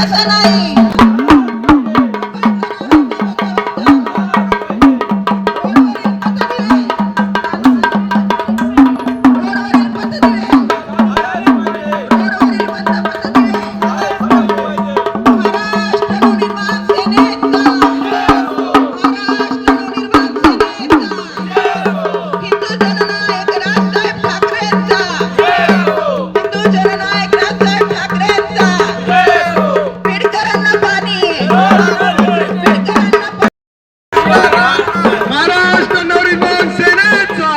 É, daí. Maharashtra Navnirman सेनेचा.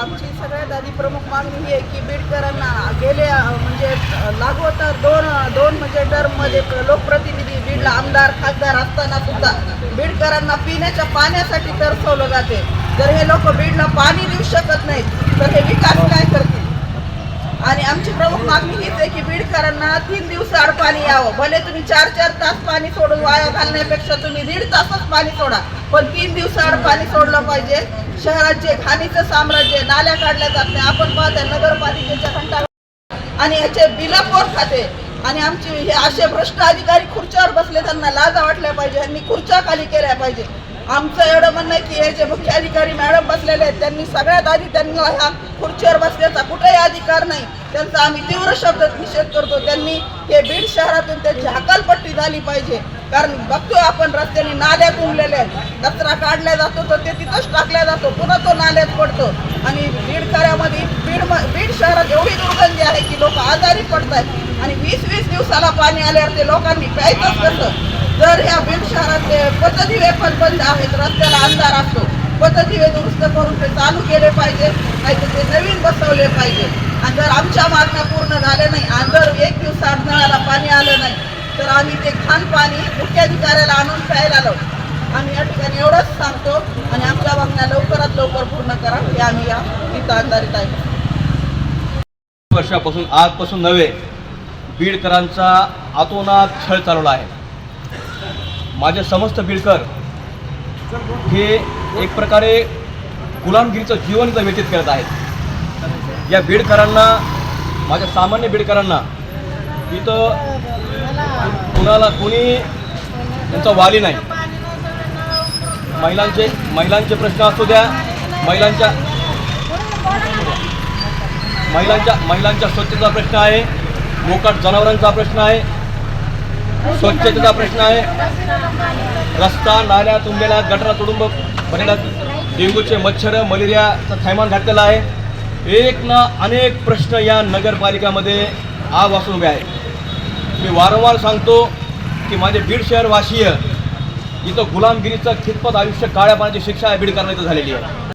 आमची सगळ्यात आधी प्रमुख मागणी आहे की बीडकरांना गेले म्हणजे लागवतर दोन दोन म्हणजे टर्ममध्ये लोकप्रतिनिधी बीडला आमदार खासदार असताना सुद्धा बीडकरांना पिण्याच्या पाण्यासाठी तरसवलं जाते. जर हे लोक बीडला पाणी देऊ शकत नाहीत तर हे विकास काय करतात आणि आमची प्रमुख मागणी हीच आहे की बीडकरांना तीन दिवसाआड पाणी यावं. भले तुम्ही चार चार तास पाणी सोडून वाया घालण्यापेक्षा तुम्ही दीड तासच पाणी सोडा पण तीन दिवसाआड पाणी सोडलं पाहिजे. शहराचे खाणीचं घाणीचं साम्राज्य नाल्या काढल्या जात नाही. आपण पाहता नगरपालिकेच्या घंटा आणि याचे बिलं कोण खाते. आणि आमचे हे असे भ्रष्ट अधिकारी खुर्च्यावर बसले त्यांना लाजा वाटल्या पाहिजे. यांनी खुर्च्या खाली केल्या पाहिजे. आमचं एवढं म्हणणं आहे की हे जे मुख्य अधिकारी मॅडम बसलेले आहेत त्यांनी सगळ्यात आधी त्यांना ह्या खुर्चीवर बसण्याचा कुठेही अधिकार नाही. त्यांचा आम्ही तीव्र शब्दात निषेध करतो. त्यांनी हे बीड शहरातून त्यांची हकालपट्टी झाली पाहिजे. कारण बघतोय आपण रस्त्याने नाल्यात उमलेले आहेत. कचरा काढला जातो तर ते तिथंच टाकला जातो. पुन्हा तो नाल्यात पडतो. आणि बीड खऱ्यामध्ये बीड बीड शहरात एवढी दुर्गंधी आहे की लोक आजारी पडत आहेत आणि वीस वीस दिवसाला पाणी आल्यावर ते लोकांनी प्यायचंच कसं? जर ह्या बीड शहरातले पथदिवे पण बंद आहेत रस्त्याला अंधार असतो पथदिवे दुरुस्त करून ते चालू केले पाहिजे नाही तर ते नवीन बसवले पाहिजे. आणि जर आमच्या मागण्या पूर्ण झाल्या नाही आणि जर एक दिवसात नळाला पाणी आलं नाही तर आम्ही ते खान पाणी मुख्याधिकाऱ्याला आणून प्यायला लावू. आम्ही या ठिकाणी एवढंच सांगतो आणि आमच्या मागण्या लवकरात लवकर पूर्ण करा हे आम्ही या इथं अंधारित आहे. वर्षापासून आजपासून नव्हे बीडकरांचा आतोनात छळ चालवला आहे. माझे समस्त बीडकर हे एक प्रकारे गुलामगिरीचं जीवन इथं व्यतीत करत आहेत. या बीडकरांना माझ्या सामान्य बीडकरांना इथं कुणाला कोणी त्यांचा वाली नाही. महिलांचे महिलांचे प्रश्न असू द्या महिलांच्या महिलांच्या महिलांच्या स्वच्छतेचा प्रश्न आहे. मोकाट जनावरांचा प्रश्न आहे स्वच्छतेचा प्रश्न आहे. रस्ता नाल्या तुंबेला गटरा तुडुंब बनेला डेंगूचे मच्छर मलेरियाचा थैमान घातलेला आहे. एक ना अनेक प्रश्न या नगरपालिकामध्ये आजपासून वासून उभे आहे मी वारंवार सांगतो की माझे बीड शहरवासीय इथं गुलामगिरीचं खितपत आयुष्य काळ्या पाण्याची शिक्षा बीड करण्यात झालेली आहे.